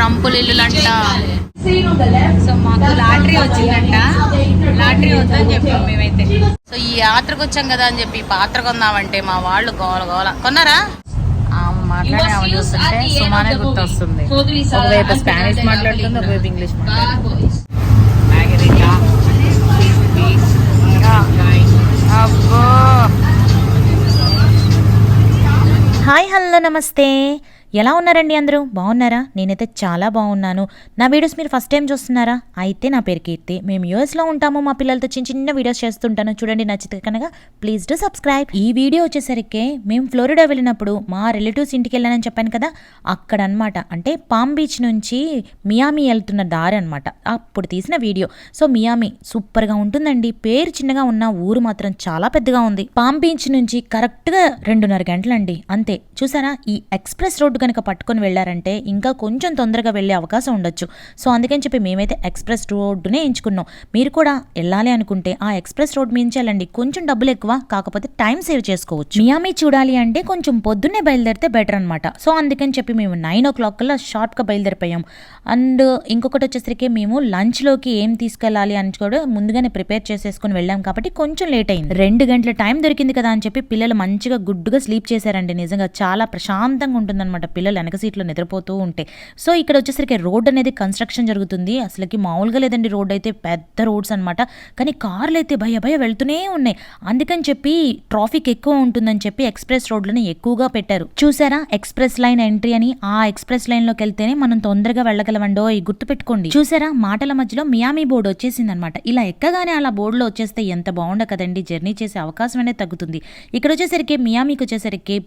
ట్రంపుల్ ఇల్లులంట సో మాకు లాటరీ వచ్చిందంట. లాటరీ వద్దని చెప్పాం మేమైతే. సో ఈ యాత్రకు వచ్చాం కదా అని చెప్పి పాత్ర కొందామంటే మా వాళ్ళు గోల గోల. కొన్నారా? ఆమె మాట్లాడే ఆమె చూస్తుంటే సుమానే గుర్తొస్తుంది. ఒకవైపు స్పానిష్ మాట్లాడుతుంది ఒకవైపు ఇంగ్లీష్ మాట్లాడుతుంది. అబ్బో హాయ్ హలో నమస్తే ఎలా ఉన్నారండి అందరూ? బాగున్నారా? నేనైతే చాలా బాగున్నాను. నా వీడియోస్ మీరు ఫస్ట్ టైం చూస్తున్నారా? అయితే నా పేరు కీర్తి. మేము యూఎస్లో ఉంటాము. మా పిల్లలతో చిన్న చిన్న వీడియోస్ చేస్తుంటాను. చూడండి నచ్చితే కనుక ప్లీజ్ డు సబ్స్క్రైబ్. ఈ వీడియో వచ్చేసరికి మేము ఫ్లోరిడా వెళ్ళినప్పుడు మా రిలేటివ్స్ ఇంటికి వెళ్ళానని చెప్పాను కదా అక్కడ అన్నమాట అంటే పామ్ బీచ్ నుంచి మియామి వెళ్తున్న దారి అనమాట అప్పుడు తీసిన వీడియో. సో మియామి సూపర్గా ఉంటుందండి. పేరు చిన్నగా ఉన్న ఊరు మాత్రం చాలా పెద్దగా ఉంది. పామ్ బీచ్ నుంచి కరెక్ట్గా రెండున్నర గంటలండి. అంతే. చూసారా? ఈ ఎక్స్ప్రెస్ రోడ్డు కనుక పట్టుకొని వెళ్ళారంటే ఇంకా కొంచెం తొందరగా వెళ్ళే అవకాశం ఉండొచ్చు. సో అందుకని చెప్పి మేమైతే ఎక్స్ప్రెస్ రోడ్డునే ఎంచుకున్నాం. మీరు కూడా వెళ్ళాలి అనుకుంటే ఆ ఎక్స్ప్రెస్ రోడ్ మించి వెళ్ళండి కొంచెం డబ్బులు ఎక్కువ కాకపోతే టైం సేవ్ చేసుకోవచ్చు. మియామి చూడాలి అంటే కొంచెం పొద్దున్నే బయలుదేరితే బెటర్ అనమాట సో అందుకని చెప్పి మేము నైన్ ఓ క్లాక్ కల్లా షార్ట్గా బయలుదేరిపోయాం. అండ్ ఇంకొకటి వచ్చేసరికి మేము లంచ్లోకి ఏం తీసుకెళ్ళాలి అని కూడా ముందుగానే ప్రిపేర్ చేసేసుకుని వెళ్ళాం కాబట్టి కొంచెం లేట్ అయింది. రెండు గంటల టైం దొరికింది కదా అని చెప్పి పిల్లలు మంచిగా గుడ్డుగా స్లీప్ చేశారండి. నిజంగా చాలా ప్రశాంతంగా ఉంటుందన్నమాట పిల్లలు వెనక సీట్లో నిద్రపోతూ ఉంటే. సో ఇక్కడ వచ్చేసరికి రోడ్ అనేది కన్స్ట్రక్షన్ జరుగుతుంది. అసలుకి మామూలుగా లేదండి రోడ్ అయితే పెద్ద రోడ్స్ అనమాట కానీ కార్లు అయితే భయ భయ వెళ్తూనే ఉన్నాయి. అందుకని చెప్పి ట్రాఫిక్ ఎక్కువ ఉంటుందని చెప్పి ఎక్స్ప్రెస్ రోడ్లను ఎక్కువగా పెట్టారు. చూసారా? ఎక్స్ప్రెస్ లైన్ ఎంట్రీ అని ఆ ఎక్స్ప్రెస్ లైన్లోకి వెళ్తేనే మనం తొందరగా వెళ్ళగలవండో గుర్తు పెట్టుకోండి చూసారా? మాటల మధ్యలో మియామి బోర్డు వచ్చేసింది అనమాట ఇలా ఎక్కగానే అలా బోర్డులో వచ్చేస్తే ఎంత బాగుండ కదండి? జర్నీ చేసే అవకాశం అనేది తగ్గుతుంది. ఇక్కడ వచ్చేసరికి మియామికి వచ్చేసరికి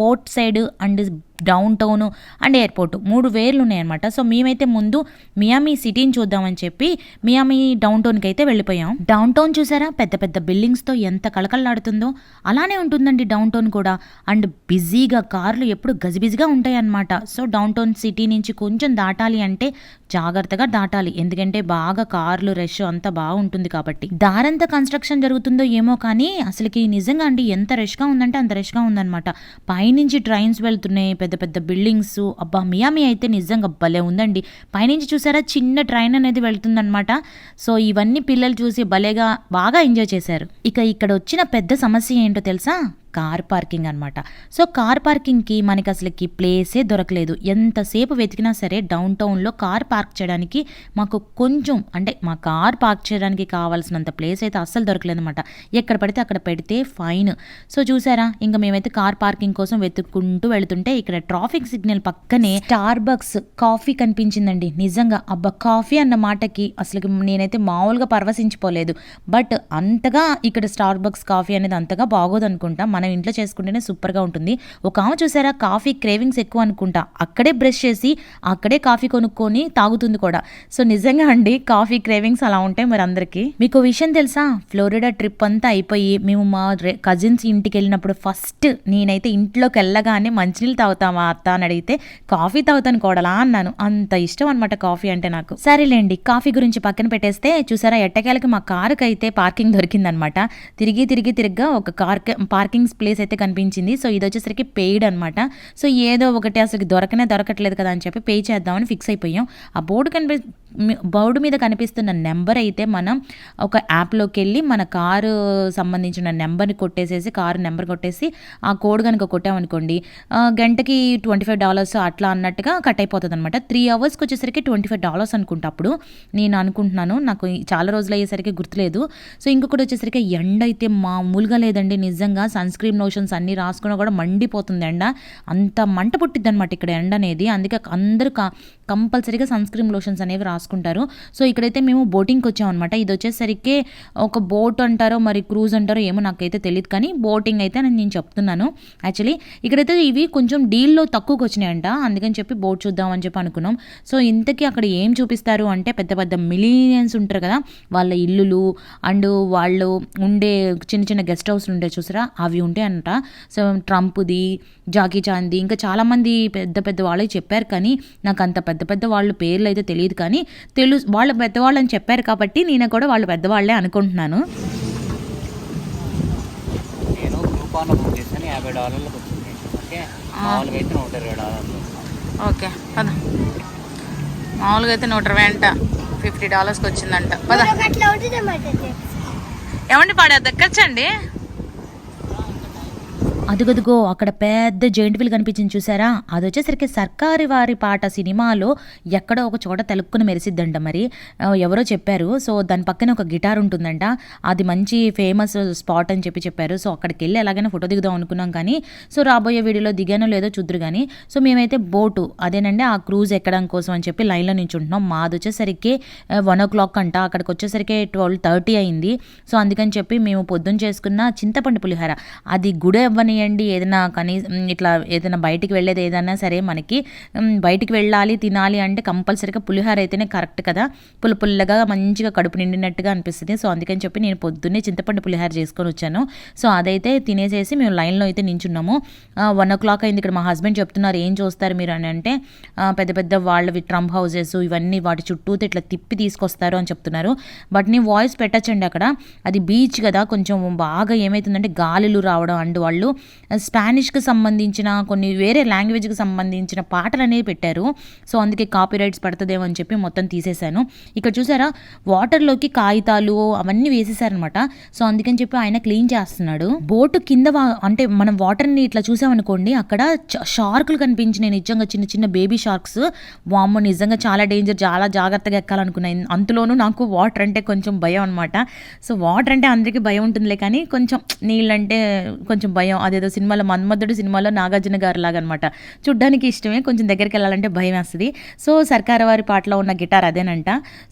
port side and downtown and airport మూడు వేర్లు ఉన్నాయన్నమాట. సో మేమైతే ముందు మియామి సిటీని చూద్దామని చెప్పి మియామి డౌన్ టౌన్కి అయితే వెళ్ళిపోయాం. డౌన్ టౌన్ చూసారా? పెద్ద పెద్ద బిల్డింగ్స్తో ఎంత కళకళలాడుతుందో అలానే ఉంటుందండి డౌన్ టౌన్ కూడా. అండ్ బిజీగా కార్లు ఎప్పుడు గజిబిజిగా ఉంటాయి అన్నమాట సో డౌన్ టౌన్ సిటీ నుంచి కొంచెం దాటాలి అంటే జాగ్రత్తగా దాటాలి. ఎందుకంటే బాగా కార్లు రష్ అంతా బాగుంటుంది కాబట్టి. దారంతా కన్స్ట్రక్షన్ జరుగుతుందో ఏమో కానీ అసలుకి నిజంగా అండి ఎంత రష్గా ఉందంటే అంత రష్గా ఉందన్నమాట. పైనుంచి ట్రైన్స్ వెళ్తున్నాయి పెద్ద పెద్ద బిల్డింగ్స్. అబ్బా మియామి అయితే నిజంగా భలే ఉందండి. పైనుంచి చూసారా చిన్న ట్రైన్ అనేది వెళ్తుందనమాట సో ఇవన్నీ పిల్లలు చూసి భలేగా బాగా ఎంజాయ్ చేశారు. ఇక ఇక్కడ వచ్చిన పెద్ద సమస్య ఏంటో తెలుసా? కార్ పార్కింగ్ అనమాట సో కార్ పార్కింగ్కి మనకి అసలుకి ప్లేసే దొరకలేదు. ఎంతసేపు వెతికినా సరే డౌన్ టౌన్లో కార్ పార్క్ చేయడానికి మాకు కొంచెం అంటే మా కార్ పార్క్ చేయడానికి కావాల్సినంత ప్లేస్ అయితే అస్సలు దొరకలేదు అనమాట ఎక్కడ పడితే అక్కడ పెడితే ఫైన్. సో చూసారా? ఇంకా మేమైతే కార్ పార్కింగ్ కోసం వెతుక్కుంటూ వెళుతుంటే ఇక్కడ ట్రాఫిక్ సిగ్నల్ పక్కనే స్టార్ బక్స్ కాఫీ కనిపించిందండి. నిజంగా అబ్బా కాఫీ అన్న మాటకి అసలు నేనైతే మామూలుగా పరవశించిపోలేదు. బట్ అంతగా ఇక్కడ స్టార్ బక్స్ కాఫీ అనేది అంతగా బాగోదు అనుకుంటా మనం ఇంట్లో చేసుకుంటేనే సూపర్గా ఉంటుంది. ఒక ఆమె చూసారా? కాఫీ క్రేవింగ్స్ ఎక్కువ అనుకుంటా. అక్కడే బ్రష్ చేసి అక్కడే కాఫీ కొనుక్కొని తాగుతుంది కూడా. సో నిజంగా అండి కాఫీ క్రేవింగ్స్ అలా ఉంటాయి మరి అందరికీ. మీకు విషయం తెలుసా? ఫ్లోరిడా ట్రిప్ అంతా అయిపోయి మేము మా కజిన్స్ ఇంటికి వెళ్ళినప్పుడు ఫస్ట్ నేనైతే ఇంట్లోకి వెళ్ళగానే మంచినీళ్ళు తాగుతామా అత్త అని అడిగితే కాఫీ తాగుతాను కోడలా అన్నాను. అంత ఇష్టం అనమాట కాఫీ అంటే నాకు. సరేలేండి కాఫీ గురించి పక్కన పెట్టేస్తే చూసారా? ఎట్టకేలకి మా కారుకి అయితే పార్కింగ్ దొరికిందనమాట తిరిగి తిరిగి తిరిగ్గా ఒక కార్ పార్కింగ్ ప్లేస్ అయితే కనిపించింది. సో ఇది వచ్చేసరికి పెయిడ్ అనమాట సో ఏదో ఒకటి అసలు దొరకనే దొరకట్లేదు కదా అని చెప్పి పే చేద్దామని ఫిక్స్ అయిపోయాం. ఆ బోర్డు కనిపి బోర్డు మీద కనిపిస్తున్న నెంబర్ అయితే మనం ఒక యాప్లోకి వెళ్ళి మన కారు సంబంధించిన నెంబర్ని కొట్టేసేసి కారు నెంబర్ కొట్టేసి ఆ కోడ్ కనుక కొట్టామనుకోండి గంటకి ట్వంటీ ఫైవ్ డాలర్స్ అట్లా అన్నట్టుగా కట్ అయిపోతుంది అనమాట త్రీ అవర్స్కి వచ్చేసరికి ట్వంటీ ఫైవ్ డాలర్స్ అనుకుంటా అప్పుడు నేను అనుకుంటున్నాను నాకు చాలా రోజులు అయ్యేసరికి గుర్తులేదు. సో ఇంకొకటి వచ్చేసరికి ఎండ అయితే మామూలుగా లేదండి. నిజంగా సన్ స్క్రీన్ లోషన్స్ అన్నీ రాసుకున్నా కూడా మండిపోతుంది ఎండ. అంత మంట పుట్టిద్ది అనమాట ఇక్కడ ఎండ అనేది అందుకే అందరూ కా కంపల్సరీగా సన్ స్క్రీన్ లోషన్స్ అనేవి రాసుకుంటారు. సో ఇక్కడైతే మేము బోటింగ్కి వచ్చామన్నమాట ఇది వచ్చేసరికి ఒక బోట్ అంటారో మరి క్రూజ్ అంటారో ఏమో నాకైతే తెలియదు కానీ బోటింగ్ అయితే నేను నేను చెప్తున్నాను. యాక్చువల్లీ ఇక్కడైతే ఇవి కొంచెం డీల్లో తక్కువకి వచ్చినాయంట. అందుకని చెప్పి బోట్ చూద్దామని చెప్పి అనుకున్నాం. సో ఇంతకీ అక్కడ ఏం చూపిస్తారు అంటే పెద్ద పెద్ద మిలీనియన్స్ ఉంటారు కదా వాళ్ళ ఇల్లులు అండ్ వాళ్ళు ఉండే చిన్న చిన్న గెస్ట్ హౌస్లు ఉంటాయి చూసారా? అవి ఉంటాయంట సో ట్రంప్ది జాకీ చాంది ఇంకా చాలామంది పెద్ద పెద్ద వాళ్ళే చెప్పారు. కానీ నాకు అంత పెద్ద పెద్ద వాళ్ళ పేర్లు అయితే తెలియదు కానీ తెలు వాళ్ళ పెద్దవాళ్ళు అని చెప్పారు కాబట్టి నేను కూడా వాళ్ళు పెద్దవాళ్ళే అనుకుంటున్నాను. నేను గ్రూపాన్లో బుక్ చేశాను యాభై డాలర్లకు వచ్చింది. ఓకే? మామూలుగా అయితే నూట ఇరవై డాలర్లు. ఓకే పద. మామూలుగా అయితే నూట ఇరవై అంట. ఫిఫ్టీ డాలర్స్కి వచ్చిందంట. పద. ఏమండి పాడే దక్కచ్చండి అదుగదుగో అక్కడ పెద్ద జైంట్ వీల్ కనిపించింది చూసారా? అది వచ్చేసరికి సర్కారి వారి పాట సినిమాలో ఎక్కడో ఒక చోట తెలుక్కుని మెరిసిద్దంట మరి. ఎవరో చెప్పారు. సో దాని పక్కన ఒక గిటార్ ఉంటుందంట. అది మంచి ఫేమస్ స్పాట్ అని చెప్పి చెప్పారు. సో అక్కడికి వెళ్ళి ఎలాగైనా ఫోటో దిగుదాం అనుకున్నాం కానీ సో రాబోయే వీడియోలో దిగానో లేదో చూద్దరు కానీ సో మేమైతే బోటు అదేనండి ఆ క్రూజ్ ఎక్కడం కోసం అని చెప్పి లైన్లో నుంచి ఉంటున్నాం మాది వచ్చేసరికి వన్ ఓ క్లాక్ అంట. అక్కడికి వచ్చేసరికి ట్వెల్వ్ థర్టీ అయింది. సో అందుకని చెప్పి మేము పొద్దున్న చేసుకున్న చింతపండు పులిహోర. అది గుడి కానివ్వండి ఏదైనా కనీసం ఇట్లా ఏదైనా బయటికి వెళ్ళేది ఏదైనా సరే మనకి బయటికి వెళ్ళాలి తినాలి అంటే కంపల్సరీగా పులిహోర అయితేనే కరెక్ట్ కదా. పుల్ల పుల్లగా మంచిగా కడుపు నిండినట్టుగా అనిపిస్తుంది. సో అందుకని చెప్పి నేను పొద్దున్నే చింతపండు పులిహోర చేసుకొని వచ్చాను. సో అదైతే తినేసేసి మేము లైన్లో అయితే నించున్నాము. వన్ ఓ క్లాక్ అయింది. ఇక్కడ మా హస్బెండ్ చెప్తున్నారు ఏం చూస్తారు మీరు? అని అంటే పెద్ద పెద్ద వాళ్ళవి ట్రంప్ హౌసెస్ ఇవన్నీ వాటి చుట్టూతో ఇట్లా తిప్పి తీసుకొస్తారు అని చెప్తున్నారు. బట్ నేను వాయిస్ పెట్టచ్చండి అక్కడ. అది బీచ్ కదా. కొంచెం బాగా ఏమవుతుందంటే గాలులు రావడం అండ్ వాళ్ళు స్పానిష్కి సంబంధించిన కొన్ని వేరే లాంగ్వేజ్కి సంబంధించిన పాటలు అనేవి పెట్టారు. సో అందుకే కాపీ రైట్స్ పడుతుందేమో అని చెప్పి మొత్తం తీసేశాను. ఇక్కడ చూసారా? వాటర్లోకి కాగితాలు అవన్నీ వేసేసారనమాట సో అందుకని చెప్పి ఆయన క్లీన్ చేస్తున్నాడు. బోటు కింద అంటే మనం వాటర్ని ఇట్లా చూసామనుకోండి అక్కడ చ- షార్కులు కనిపించినాయి నిజంగా చిన్న చిన్న బేబీ షార్క్స్ వామ్మో నిజంగా చాలా డేంజర్ చాలా జాగ్రత్తగా ఎక్కాలనుకున్నాను అంతలోనూ నాకు వాటర్ అంటే కొంచెం భయం అనమాట సో వాటర్ అంటే అందరికీ భయం ఉంటుందిలే కానీ కొంచెం నీళ్ళంటే కొంచెం భయం అదేదో సినిమాలో మన్మధుడు సినిమాలో నాగార్జున గారు లాగా అనమాట చూడ్డానికి ఇష్టమే కొంచెం దగ్గరికి వెళ్ళాలంటే భయం వేస్తుంది సో సర్కార్ వారి పాటలో ఉన్న గిటార్ అదేనంట.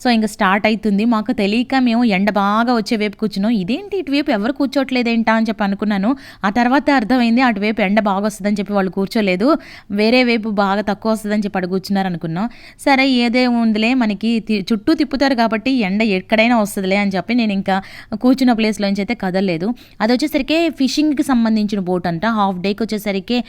సో ఇంకా స్టార్ట్ అవుతుంది మాకు తెలియక మేము ఎండ బాగా వచ్చే వైపు కూర్చున్నాం. ఇదేంటి ఇటువైపు ఎవరు కూర్చోట్లేదేంటా అని చెప్పి అనుకున్నాను. ఆ తర్వాత అర్థమైంది అటువైపు ఎండ బాగా వస్తుందని చెప్పి వాళ్ళు కూర్చోలేదు. వేరే వైపు బాగా తక్కువ వస్తుందని చెప్పి అక్కడ కూర్చున్నారు అనుకున్నాం. సరే ఏదే ఉందిలే మనకి తి- చుట్టూ తిప్పుతారు కాబట్టి ఎండ ఎక్కడైనా వస్తుందిలే అని చెప్పి నేను ఇంకా కూర్చున్న ప్లేస్లోంచి అయితే కదలలేదు. అది వచ్చేసరికి ఫిషింగ్కి సంబంధించిన కోట్ అంట. హాఫ్ డేకి వచ్చేసరికి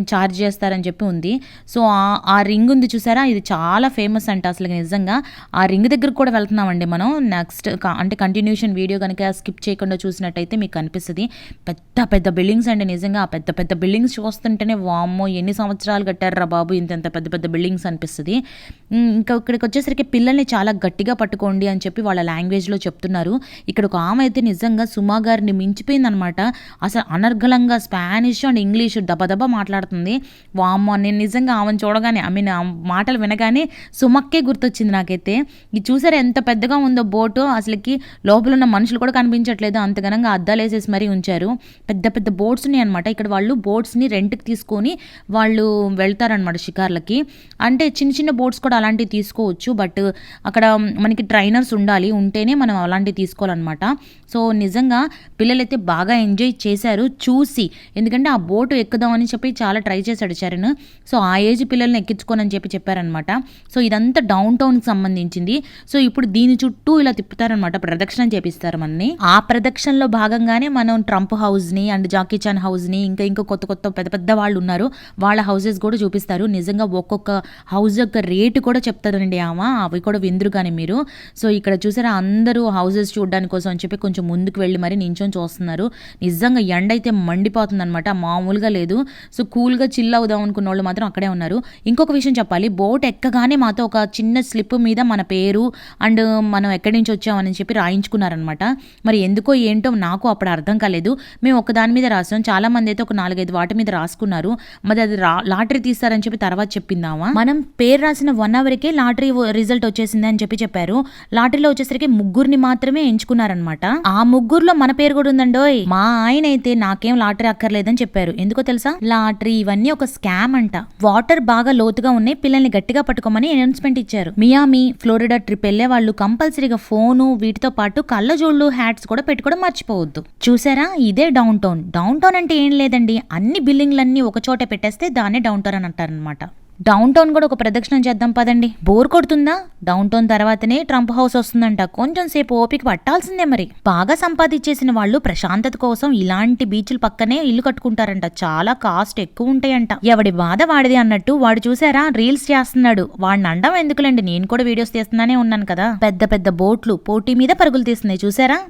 ఛార్జ్ చేస్తారని చెప్పి ఉంది. సో ఆ- ఆ రింగ్ ఉంది చూసారా? ఇది చాలా ఫేమస్ అంట అసలు నిజంగా. ఆ రింగ్ దగ్గరకు కూడా వెళ్తున్నామండి మనం. నెక్స్ట్ అంటే కంటిన్యూషన్ వీడియో కనుక స్కిప్ చేయకుండా చూసినట్టయితే మీకు కనిపిస్తుంది. పెద్ద పెద్ద బిల్డింగ్స్ అండి నిజంగా. ఆ పెద్ద పెద్ద బిల్డింగ్స్ చూస్తుంటేనే వామ్మో ఎన్ని సంవత్సరాలు కట్టారా బాబు? ఇంత పెద్ద పెద్ద బిల్డింగ్స్ అనిపిస్తుంది. ఇంకా ఇక్కడికి వచ్చేసరికి పిల్లల్ని చాలా గట్టిగా పట్టుకోండి అని చెప్పి వాళ్ళ లాంగ్వేజ్లో చెప్తున్నారు. ఇక్కడ ఒక ఆమె అయితే నిజంగా సుమా గారిని మించిపోయిందనమాట. అసలు అనర్గళంగా స్పానిష్ అండ్ ఇంగ్లీష్ దబదబ మాట్లాడుతుంది. వామ్మ నేను నిజంగా ఆమెను చూడగానే ఐ మీన్ మాటలు వినగానే సుమక్కే గుర్తొచ్చింది నాకైతే. ఇది చూసారా ఎంత పెద్దగా ఉందో బోటు? అసలుకి లోపల ఉన్న మనుషులు కూడా కనిపించట్లేదు. అంత ఘనంగా అద్దాలు వేసేసి మరీ ఉంచారు. పెద్ద పెద్ద బోట్స్ ఉన్నాయి అనమాట ఇక్కడ వాళ్ళు బోట్స్ని రెంట్కి తీసుకొని వాళ్ళు వెళ్తారనమాట షికార్లకి. అంటే చిన్న చిన్న బోట్స్ కూడా అలాంటివి తీసుకోవచ్చు. బట్ అక్కడ మనకి ట్రైనర్స్ ఉండాలి. ఉంటేనే మనం అలాంటివి తీసుకోవాలన్నమాట. సో నిజంగా పిల్లలైతే బాగా ఎంజాయ్ చేశారు. చూసి ఎందుకంటే ఆ బోటు ఎక్కుదామని చెప్పి చాలా ట్రై చేశాడు చరణ్. సో ఆ ఏజ్ పిల్లల్ని ఎక్కించుకోనని చెప్పి చెప్పారనమాట సో ఇదంతా డౌన్ టౌన్కి సంబంధించింది. సో ఇప్పుడు దీని చుట్టూ ఇలా తిప్పుతారనమాట ప్రదక్షిణ చేపిస్తారు మనని ఆ ప్రదక్షిణలో భాగంగానే మనం ట్రంప్ హౌస్ని అండ్ జాకీ చాన్ హౌస్ని ఇంకా ఇంకా కొత్త కొత్త పెద్ద పెద్ద వాళ్ళు ఉన్నారు. వాళ్ళ హౌసెస్ కూడా చూపిస్తారు. నిజంగా ఒక్కొక్క హౌస్ యొక్క రేటు కూడా చెప్తారండి ఆమె. అవి కూడా విందురు కానీ మీరు. సో ఇక్కడ చూసారా అందరూ హౌసెస్ చూడడానికి కోసం అని చెప్పి కొంచెం ముందుకు వెళ్ళి మరి నించొని చూస్తున్నారు. నిజంగా ఎండ అయితే మండి అనమాట మామూలుగా లేదు. సో కూల్గా చిల్ అవుదాం అనుకున్న వాళ్ళు మాత్రం అక్కడే ఉన్నారు. ఇంకొక విషయం చెప్పాలి. బోట్ ఎక్కగానే మాతో ఒక చిన్న స్లిప్ మీద మన పేరు అండ్ మనం ఎక్కడి నుంచి వచ్చామని చెప్పి రాయించుకున్నారనమాట మరి ఎందుకో ఏంటో నాకు అప్పుడు అర్థం కాలేదు. మేము ఒక దాని మీద రాసాం. చాలా మంది అయితే ఒక నాలుగైదు వాటి మీద రాసుకున్నారు. మరి అది రా లాటరీ తీస్తారని చెప్పి తర్వాత చెప్పిందామా? మనం పేరు రాసిన వన్ అవర్కే లాటరీ రిజల్ట్ వచ్చేసింది అని చెప్పి చెప్పారు. లాటరీలో వచ్చేసరికి ముగ్గురిని మాత్రమే ఎంచుకున్నారనమాట ఆ ముగ్గురులో మన పేరు కూడా ఉందండోయ్. మా ఆయన అయితే నాకేం లాటరీ అక్కర్లేదని చెప్పారు. ఎందుకో తెలుసా? లాటరీ ఇవన్నీ ఒక స్కామ్ అంట. వాటర్ బాగా లోతుగా ఉన్నాయి పిల్లల్ని గట్టిగా పట్టుకోమని అనౌన్స్మెంట్ ఇచ్చారు. మియామి ఫ్లోరిడా ట్రిప్ వెళ్ళే వాళ్ళు కంపల్సరీగా ఫోను వీటితో పాటు కళ్ళజోళ్ళు హ్యాట్స్ కూడా పెట్టుకోవడం మర్చిపోవద్దు. చూసారా? ఇదే డౌన్ టౌన్. డౌన్ టౌన్ అంటే ఏం లేదండి. అన్ని బిల్డింగ్లన్నీ ఒక చోట పెట్టేస్తే దాన్నే డౌన్ టౌన్ అని అంటారనమాట డౌన్ టౌన్ కూడా ఒక ప్రదక్షిణం చేద్దాం పదండి. బోర్ కొడుతుందా? డౌన్ టౌన్ తర్వాతనే ట్రంప్ హౌస్ వస్తుందంట. కొంచెం సేపు ఓపిక పట్టాల్సిందే మరి. బాగా సంపాదించేసిన వాళ్ళు ప్రశాంతత కోసం ఇలాంటి బీచ్ల పక్కనే ఇల్లు కట్టుకుంటారంట. చాలా కాస్ట్ ఎక్కువ ఉంటాయంట. ఎవడి బాధ వాడిది అన్నట్టు వాడు చూసారా? రీల్స్ చేస్తున్నాడు. వాడిని అండం ఎందుకులేండి? నేను కూడా వీడియోస్ తీస్తున్నానే ఉన్నాను కదా. పెద్ద పెద్ద బోట్లు పోటీ మీద పరుగులు తీస్తున్నాయి. చూసారా?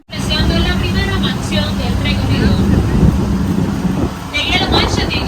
mansión del Reino Unido.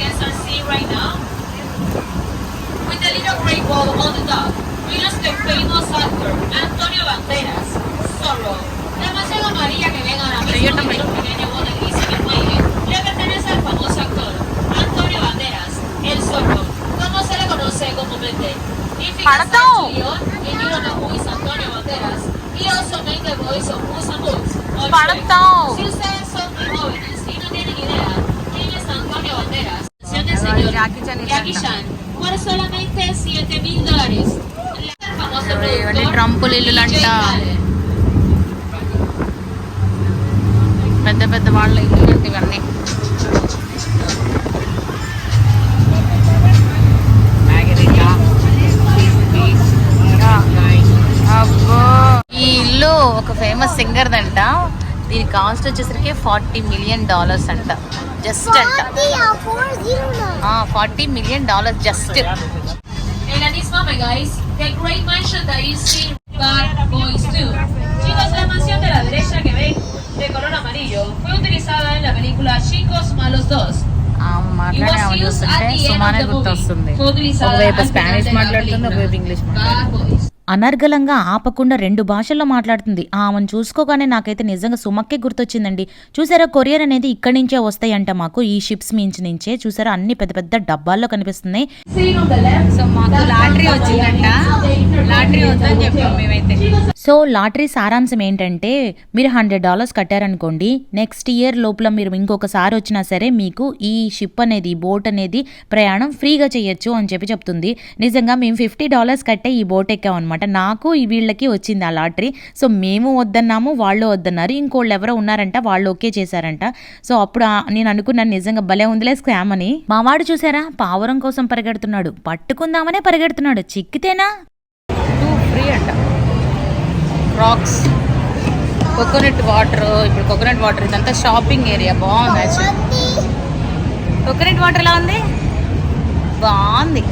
Por solamente 7 mil dólares. ట్రంపులు ఇల్లులు అంట Jay Khaled. పెద్ద పెద్ద వాళ్ళ ఇల్లు అంటే ఇవన్నీ. అబ్బో! ఈ ఇల్లు ఒక ఫేమస్ సింగర్ దంట. దీని కాస్ట్ వచ్చేసరికి ఫార్టీ మిలియన్ డాలర్స్ అంట. జస్ట్ అంట forty million dollars just En la misma, my guys, the great mansion that you see Bad Boys 2. Chicos, la mansión de la derecha que ven de color amarillo fue utilizada en la película Chicos Malos 2. ఆమె Y మాట్లాడే ఆమె చూస్తుంటే సుమానే గుర్తొస్తుంది ఒకవైపు Spanish మాట్లాడుతుంది. ఒకవైపు English మాట్లాడుతుంది అనర్గలంగా అనర్గళంగా ఆపకుండా రెండు భాషల్లో మాట్లాడుతుంది. ఆమెను చూసుకోగానే నాకైతే నిజంగా సుమక్కే గుర్తొచ్చిందండి. చూసారా కొరియర్ అనేది ఇక్కడి నుంచే వస్తాయంట మాకు. ఈ షిప్స్ మించి నుంచే. చూసారా అన్ని పెద్ద పెద్ద డబ్బాల్లో కనిపిస్తున్నాయి. లాటరీ వద్దని చెప్పాం మేమైతే. సో లాటరీ సారాంశం ఏంటంటే మీరు హండ్రెడ్ డాలర్స్ కట్టారనుకోండి నెక్స్ట్ ఇయర్ లోపల మీరు ఇంకొకసారి వచ్చినా సరే మీకు ఈ షిప్ అనేది ఈ బోట్ అనేది ప్రయాణం ఫ్రీగా చేయొచ్చు అని చెప్పి చెప్తుంది. నిజంగా మేము ఫిఫ్టీ డాలర్స్ కట్టే ఈ బోట్ ఎక్కామన్నమాట. నాకు ఈ వీళ్ళకి వచ్చింది ఆ లాటరీ. సో మేము వద్దన్నాము వాళ్ళు వద్దన్నారు. ఇంకోళ్ళు ఎవరో ఉన్నారంట వాళ్ళు ఓకే చేశారంట. సో అప్పుడు నేను అనుకున్నాను నిజంగా భలే ఉందిలే స్కామ్ అని. మావాడు చూసారా పావురం కోసం పరిగెడుతున్నాడు. పట్టుకుందామనే పరిగెడుతున్నాడు. చిక్కితేనా? రాక్స్ కోకోనట్ వాటర్ ఇప్పుడు కోకోనట్ వాటర్ ఇదంతా షాపింగ్ ఏరియా బాగుంది యాక్చువల్లీ కోకోనట్ వాటర్ ఎలా ఉంది? బాగుంది.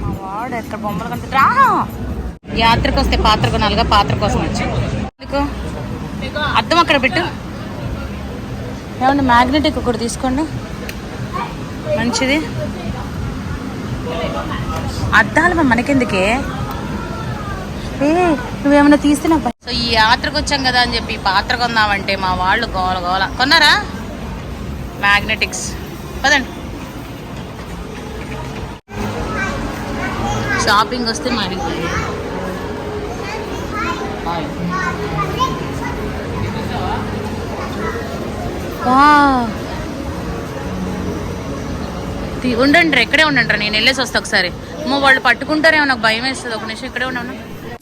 మా వాడు ఎక్కడ బొమ్మలు కంటే రా! యాత్రకు వస్తే పాత్ర కొనాలిగా పాత్ర కోసం వచ్చి. అర్థం అద్దం అక్కడ పెట్టు. ఏమన్నా మ్యాగ్నెటిక్ ఒకటి తీసుకోండి. మంచిది. అద్దాలు మనకెందుకే? నువ్వేమైనా తీస్తున్నా సో ఈ యాత్రకు వచ్చాం కదా అని చెప్పి పాత్ర కొందామంటే మా వాళ్ళు గోల గోల. కొన్నారా? మ్యాగ్నెటిక్స్ పదండి. షాపింగ్ వస్తే మరి. ఉండండి రా, ఇక్కడే ఉండండి రా, నేను వెళ్ళేసి వస్తా ఒకసారి. అమ్మో వాళ్ళు పట్టుకుంటారేమో నాకు భయం వేస్తుంది ఒక నిమిషం ఇక్కడే ఉండను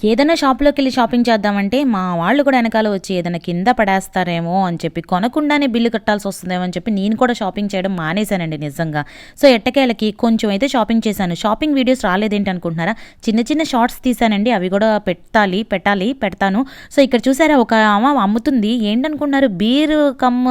ఏదైనా షాప్లోకి వెళ్ళి షాపింగ్ చేద్దామంటే మా వాళ్ళు కూడా వెనకాల వచ్చి ఏదైనా కింద పడేస్తారేమో అని చెప్పి కొనకుండానే బిల్లు కట్టాల్సి వస్తుందేమో అని చెప్పి నేను కూడా షాపింగ్ చేయడం మానేశానండి నిజంగా. సో ఎట్టకేళ్ళకి కొంచెం అయితే షాపింగ్ చేశాను. షాపింగ్ వీడియోస్ రాలేదేంటి అనుకుంటున్నారా? చిన్న చిన్న షార్ట్స్ తీసానండి అవి కూడా పెట్టాలి పెట్టాలి పెడతాను. సో ఇక్కడ చూసారా ఒక ఆమె అమ్ముతుంది. ఏంటనుకున్నారు? బీర్ కమ్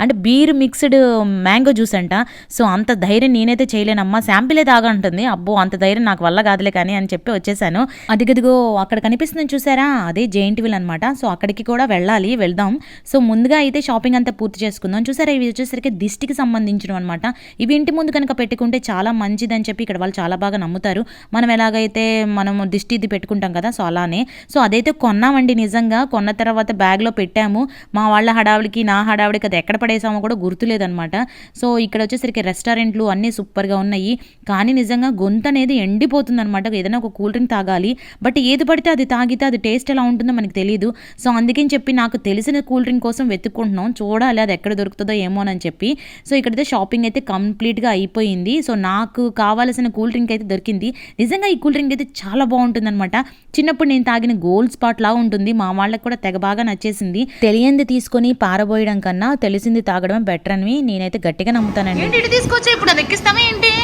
అంటే బీర్ మిక్స్డ్ మ్యాంగో జ్యూస్ అంట. సో అంత ధైర్యం నేనైతే చేయలేనమ్మా. శాంపిలే తాగంటుంది. అబ్బో అంత ధైర్యం నాకు వల్ల కాదులే కానీ అని చెప్పి వచ్చేసాను. అదిగదిగో అక్కడ కనిపిస్తుంది చూసారా? అదే జెయింట్ విల్ అనమాట సో అక్కడికి కూడా వెళ్ళాలి వెళ్దాం. సో ముందుగా అయితే షాపింగ్ అంతా పూర్తి చేసుకుందాం. చూసారా ఇవి వచ్చేసరికి దిష్టికి సంబంధించిన అనమాట ఇవి ఇంటి ముందు కనుక పెట్టుకుంటే చాలా మంచిదని చెప్పి ఇక్కడ వాళ్ళు చాలా బాగా నమ్ముతారు. మనం ఎలాగైతే మనం దిష్టి ఇది పెట్టుకుంటాం కదా సో అలానే. సో అదైతే కొన్నామండి నిజంగా. కొన్న తర్వాత బ్యాగ్లో పెట్టాము. మా వాళ్ళ హడావిడికి నా హడావిడికి అది ఎక్కడ పడేసామో కూడా గుర్తులేదనమాట సో ఇక్కడ వచ్చేసరికి రెస్టారెంట్లు అన్నీ సూపర్గా ఉన్నాయి. కానీ నిజంగా గొంతు అనేది ఎండిపోతుంది అనమాట ఏదైనా ఒక కూల్ డ్రింక్ తాగాలి. బట్ ఏది పడితే అది తాగితే అది టేస్ట్ ఎలా ఉంటుందో మనకు తెలియదు సో అందుకని చెప్పి నాకు తెలిసిన కూల్ డ్రింక్ కోసం వెతుక్కుంటున్నాం. చూడాలి అది ఎక్కడ దొరుకుతుందో ఏమోనని చెప్పి. సో ఇక్కడైతే షాపింగ్ అయితే కంప్లీట్గా అయిపోయింది. సో నాకు కావాల్సిన కూల్ డ్రింక్ అయితే దొరికింది. నిజంగా ఈ కూల్ డ్రింక్ అయితే చాలా బాగుంటుంది అనమాట చిన్నప్పుడు నేను తాగిన గోల్డ్ స్పాట్ లా ఉంటుంది. మా వాళ్ళకి కూడా తెగ బాగా నచ్చేసింది. తెలియంది తీసుకొని పారబోయడం కన్నా తెలిసింది తాగడం బెటర్ అని నేనైతే గట్టిగా నమ్ముతానండి. ఏంటి తీసుకొచ్చా ఇప్పుడు అది ఎక్కిస్తామా ఏంటి?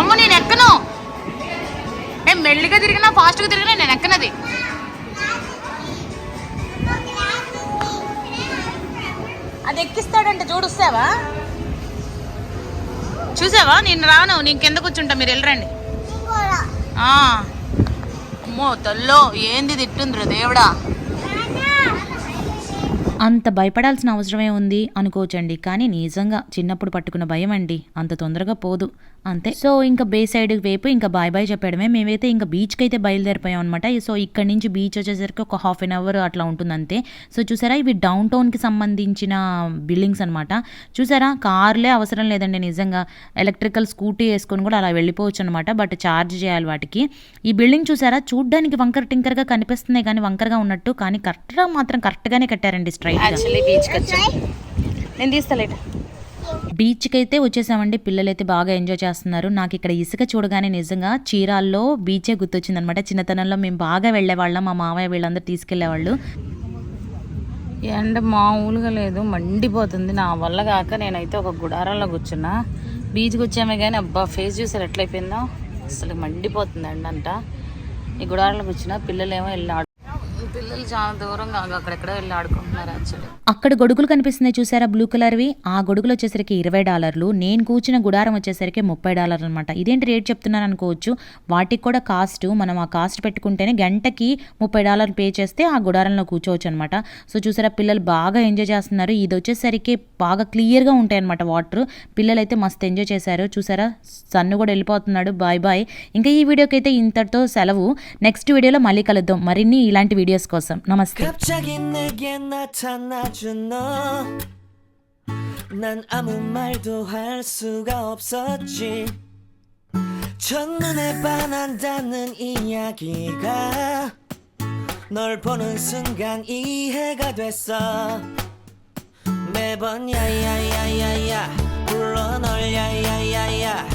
అమ్మ నేను ఎక్కను? మెల్లిగా తిరిగినా ఫాస్ట్గా తిరిగినా నేను ఎక్కనది? అది ఎక్కిస్తాడంటే చూడుస్తావా చూసావా? నేను రాను నేను కింద కూర్చుంటా మీరు వెళ్ళరండి. ఆ. అమ్మో తల్లో ఏంది తిట్టుందిరా దేవుడా? అంత భయపడాల్సిన అవసరమే ఉంది అనుకోవచ్చండి కానీ నిజంగా చిన్నప్పుడు పట్టుకున్న భయం అండి అంత తొందరగా పోదు. అంతే. సో ఇంకా బే సైడ్ వైపు ఇంకా బాయ్ బాయ్ చెప్పడమే. మేమైతే ఇంకా బీచ్కి అయితే బయలుదేరిపోయాం అనమాట సో ఇక్కడ నుంచి బీచ్ వచ్చేసరికి ఒక హాఫ్ అన్ అవర్ అట్లా ఉంటుంది అంతే సో చూసారా? ఇవి డౌన్ టౌన్కి సంబంధించిన బిల్డింగ్స్ అనమాట చూసారా? కార్లే అవసరం లేదండి నిజంగా. ఎలక్ట్రికల్ స్కూటీ వేసుకొని కూడా అలా వెళ్ళిపోవచ్చు అనమాట బట్ ఛార్జ్ చేయాలి వాటికి. ఈ బిల్డింగ్ చూసారా? చూడ్డానికి వంకర టింకర్గా కనిపిస్తున్నాయి కానీ వంకరగా ఉన్నట్టు. కానీ కరెక్ట్గా మాత్రం కరెక్ట్గానే కట్టారండి స్ట్రైట్ యాక్చువల్లీ బీచ్కి వచ్చాం. నేను తీస్తలేట బీచ్కి అయితే వచ్చేసామండి. పిల్లలు అయితే బాగా ఎంజాయ్ చేస్తున్నారు. నాకు ఇక్కడ ఇసుక చూడగానే నిజంగా చీరాల్లో బీచే గుర్తొచ్చింది అనమాట చిన్నతనంలో మేము బాగా వెళ్ళేవాళ్ళం. మా మామయ్య వీళ్ళందరూ తీసుకెళ్ళేవాళ్ళు ఎండ మామూలుగా లేదు. మండిపోతుంది. నా వల్ల కాక నేనైతే ఒక గుడారంలో కూర్చున్నా. బీచ్కి వచ్చామే కానీ అబ్బా ఫేస్ చూసారు ఎట్లయిపోయిందో. అసలు మండిపోతుంది ఎండ అంట ఈ గుడారంలో కూర్చున్నా. పిల్లలేమో వెళ్ళి పిల్లలు చాలా దూరంగా అక్కడెక్కడ వెళ్ళి ఆడుకుంటున్నారు యాక్చువల్లీ అక్కడ గొడుగులు కనిపిస్తున్నాయి చూసారా బ్లూ కలర్వి? ఆ గొడుగులు వచ్చేసరికి ఇరవై డాలర్లు నేను కూర్చున్న గుడారం వచ్చేసరికి ముప్పై డాలర్లు అనమాట ఇదేంటి రేట్ చెప్తున్నాను అనుకోవచ్చు. వాటికి కూడా కాస్ట్ మనం ఆ కాస్ట్ పెట్టుకుంటేనే గంటకి ముప్పై డాలర్లు పే చేస్తే ఆ గుడారంలో కూర్చోవచ్చు అనమాట సో చూసారా పిల్లలు బాగా ఎంజాయ్ చేస్తున్నారు. ఇది వచ్చేసరికి బాగా క్లియర్గా ఉంటాయి అనమాట వాటర్. పిల్లలు అయితే మస్తు ఎంజాయ్ చేశారు. చూసారా సన్ను కూడా వెళ్ళిపోతున్నాడు. Bye bye. ఇంకా ఈ వీడియోకి అయితే ఇంతటితో సెలవు. నెక్స్ట్ వీడియోలో మళ్ళీ కలుద్దాం. మరిన్ని ఇలాంటి వీడియోస్ కోసం. 모습 나마스테. 갑자기 내게 나타나준 너난 아무 말도 할 수가 없었지. 첫눈에 반한다는 이야기가 널 보는 순간 이해가 됐어. 매번 야야야야야 불러 널 야야야야.